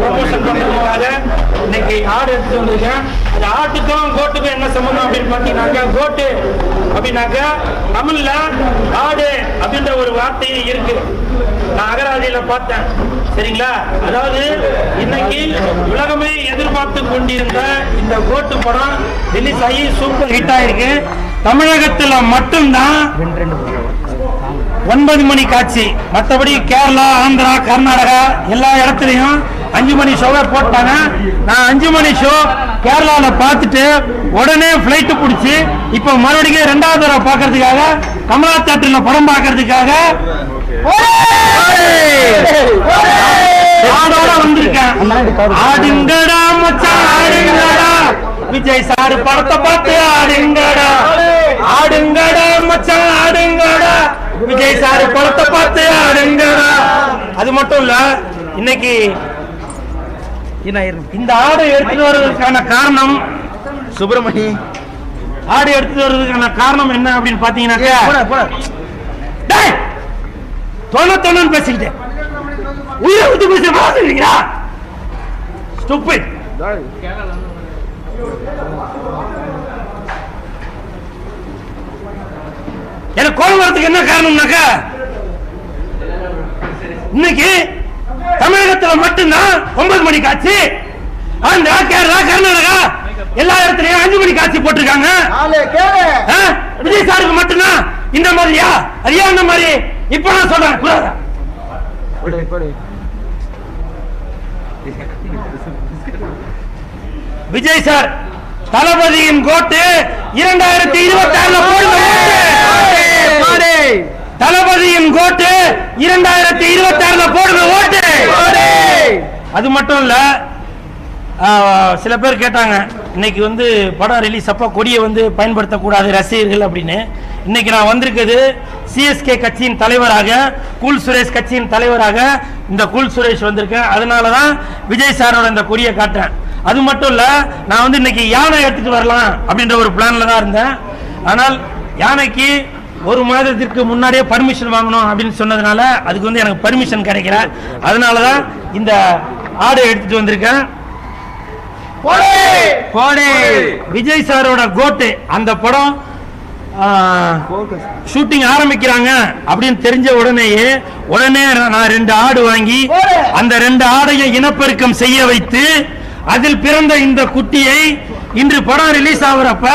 Promotion பண்றதுக்காக இன்னைக்கு ஆடு எடுத்து வந்திருக்கேன். இந்த ஆட்டுக்கும் கோட்டுக்கும் என்ன சம்மந்தம் அப்படின்னு பார்த்தீங்கன்னாக்கா கோட்டு அப்படின்னாக்கா தமிழ்ல ஆடு அப்படின்ற ஒரு வார்த்தை இருக்கு. நான் அகராதியில பார்த்தேன். சரிங்களா? அதாவது இன்னைக்கு உலகமே எதிர்பார்த்து கொண்டிருந்த இந்த கோட்டு படம் ரிலீஸ் ஆகி சூப்பர் ஹிட் ஆயிருக்கு. தமிழகத்துல மட்டும்தான் ஒன்பது மணி காட்சி. மற்றபடி கேரளா ஆந்திரா கர்நாடகா எல்லா இடத்துலையும் அஞ்சு மணி ஷோவை போட்டாங்க. நான் அஞ்சு மணி ஷோ கேரளாவில் பார்த்துட்டு உடனே ஃப்ளைட்டு பிடிச்சி இப்போ மறுபடியும் ரெண்டாவது தடவை பார்க்கறதுக்காக கமலா தேட்டரில் படம் பார்க்கறதுக்காக ஆடோட வந்திருக்கேன். ஆடுங்கடா மச்சான் ஆடுங்கடா. விஜய் சாரு படத்தை பார்த்து ஆடுங்கடா. ஆடுங்கடா மச்சான் ஆடுங்கடா. விஜய் சாரு படத்தை பார்த்து ஆடுங்கடா. அது மட்டும் இல்ல இன்னைக்கு இந்த ஆடு எடுத்துட்டு வர்றதுக்கான காரணம் சுப்பிரமணி. ஆடு எடுத்துட்டு வர்றதுக்கான காரணம் என்ன அப்படின்னு! தொண்ணு தொண்ணு பேசிக்கிட்டேன் உயிரை விட்டு பேச ஸ்டூபிட் எனக்கு கோபம் வரதுக்கு என்ன காரணம்னாக்கா இன்னைக்கு ஒன்பது மணி காட்சி. ஆந்திரா கேரளா கர்நாடகா எல்லா இடத்துலயும் அஞ்சு மணி காட்சி போட்டிருக்காங்க? விஜய் சாருக்கு மட்டும்தான். இந்த மாதிரியா? ஏன் அந்த மாதிரி? இப்ப நான் சொல்றேன் கூடாதா? விஜய் சார் தளபதியின் கோட்டு இரண்டாயிரத்தி இருபத்தி ஆறுல போடுங்க. தளபதியின் கோட்டு இரண்டாயிரத்தி இருபத்தி ஆறுல போடுங்க ஓட்டு. அது மட்டும் இல்லை சில பேர் கேட்டாங்க இன்னைக்கு வந்து படம் ரிலீஸ் அப்போ கொடியை வந்து பயன்படுத்தக்கூடாது ரசிகர்கள் அப்படின்னு. இன்னைக்கு நான் வந்திருக்கிறது சிஎஸ்கே கட்சியின் தலைவராக கூல் சுரேஷ் கட்சியின் தலைவராக இந்த கூல் சுரேஷ் வந்திருக்கேன். அதனால தான் விஜய் சாரோட இந்த கொடியை காட்டுறேன். அது மட்டும் இல்லை நான் வந்து இன்னைக்கு யானை எடுத்துகிட்டு வரலாம் அப்படின்ற ஒரு பிளான்ல தான் இருந்தேன். ஆனால் யானைக்கு ஒரு மாதத்திற்கு முன்னாடியே பர்மிஷன் வாங்கணும் அப்படின்னு சொன்னதுனால அதுக்கு வந்து எனக்கு பர்மிஷன் கிடைக்கல. அதனால தான் இந்த ஆடை எடுத்துட்டு வந்திருக்கேன் போடு! விஜய் சாரோட கோட்டு. அந்த படம் ஷூட்டிங் ஆரம்பிக்கிறாங்க அப்படின்னு தெரிஞ்ச உடனேயே உடனே நான் ரெண்டு ஆடு வாங்கி அந்த ரெண்டு ஆடையை இனப்பெருக்கம் செய்ய வைத்து அதில் பிறந்த இந்த குட்டியை இன்று படம் ரிலீஸ் ஆகுறப்ப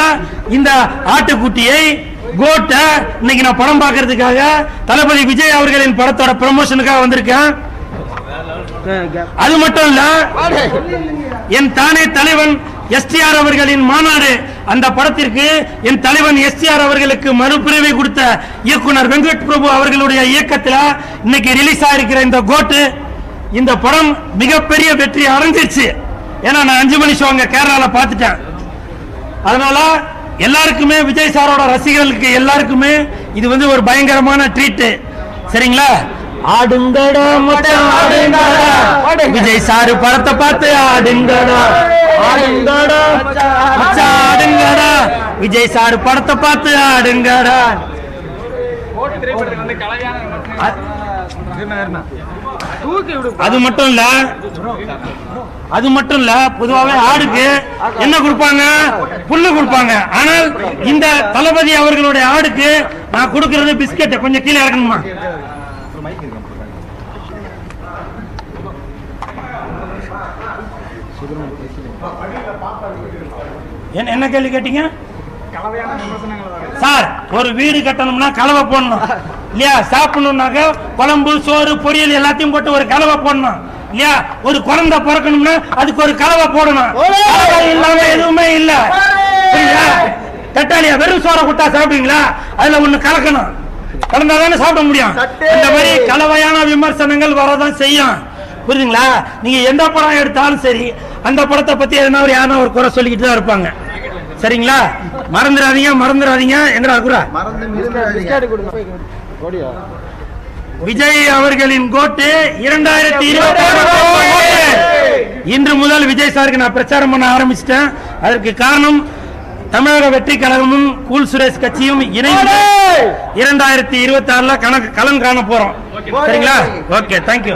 இந்த ஆட்டுக்குட்டியை கோட்டை இன்னைக்கு நான் படம் பார்க்கறதுக்காக தளபதி விஜய் அவர்களின் படத்தோட ப்ரமோஷனுக்காக வந்திருக்கேன். அது மட்டும் இல்ல என் தானே தலைவன் எஸ்டிஆர் அவர்களின் மாநாடு. அந்த படத்திற்கு என் தலைவன் எஸ்டிஆர் அவர்களுக்கு மறுபிரிவை கொடுத்த இயக்குனர் வெங்கட் பிரபு அவர்களுடைய இயக்கத்தில் இன்னைக்கு ரிலீஸ் ஆயிருக்கிற இந்த கோட்டு இந்த படம் மிகப்பெரிய வெற்றி அடைஞ்சிருச்சு. ஏன்னா நான் அஞ்சு மணி ஷோ அங்க கேரளால பார்த்துட்டேன். அதனால எல்லாருக்குமே விஜய் சாரோட ரசிகர்களுக்கு எல்லாருக்குமே இது வந்து ஒரு பயங்கரமான ட்ரீட் சரிங்களா? ஆடுங்கடா மச்சான் ஆடுங்கடா. விஜய் சாரு படத்தை பார்த்து ஆடுங்கடா. ஆடுங்கடா. மச்சான் ஆடுங்கடா. விஜய் சாரு படத்தை பார்த்து ஆடுங்கடா. அது மட்டும் இல்ல அது மட்டும் இல்ல பொதுவாகவே ஆடுக்கு என்ன கொடுப்பாங்க? புல்லு கொடுப்பாங்க. ஆனால் இந்த தளபதி அவர்களுடைய ஆடுக்கு நான் கொடுக்கறது பிஸ்கெட் கொஞ்சம் கீழே இறக்கணுமா? என்ன என்ன கேள்வி கேட்டீங்க? சார் ஒரு வீடு கட்டணும்னா கலவை போடணும். இல்லையா? சாப்பிடணும்னாக்க குழம்பு சோறு பொரியல் எல்லாத்தையும் போட்டு ஒரு கலவை போடணும். இல்லையா? ஒரு குழந்தை பிறக்கணும்னா அதுக்கு ஒரு கலவை போடணும். இல்லாம எதுவுமே இல்ல. தட்டாளியா வெறும் சோறை கொடுத்தா சாப்பிடுவீங்களா? அதுல ஒண்ணு கலக்கணும். கலந்தா தானே சாப்பிட முடியும்? இந்த மாதிரி கலவையான விமர்சனங்கள் வரதான் செய்யும். புரியுதுங்களா? நீங்க எந்த படம் எடுத்தாலும் சரி அந்த படத்தை பத்தி எதனா ஒரு யாரும் ஒரு குறை சொல்லிக்கிட்டு தான் இருப்பாங்க. சரிங்களா? மறந்துடாதீங்க மறந்துடாதீங்க. எங்கடா குரா விஜய் அவர்களின் கோட்டு இரண்டாயிரத்தி இருபத்தி இன்று முதல் விஜய் சாருக்கு நான் பிரச்சாரம் பண்ண ஆரம்பிச்சிட்டேன். அதற்கு காரணம் தமிழக வெற்றி கழகமும் கூல் சுரேஷ் கட்சியும் இணைந்து இரண்டாயிரத்தி இருபத்தி ஆறுல கணக்கு களம் காண போறோம் சரிங்களா? Okay thank you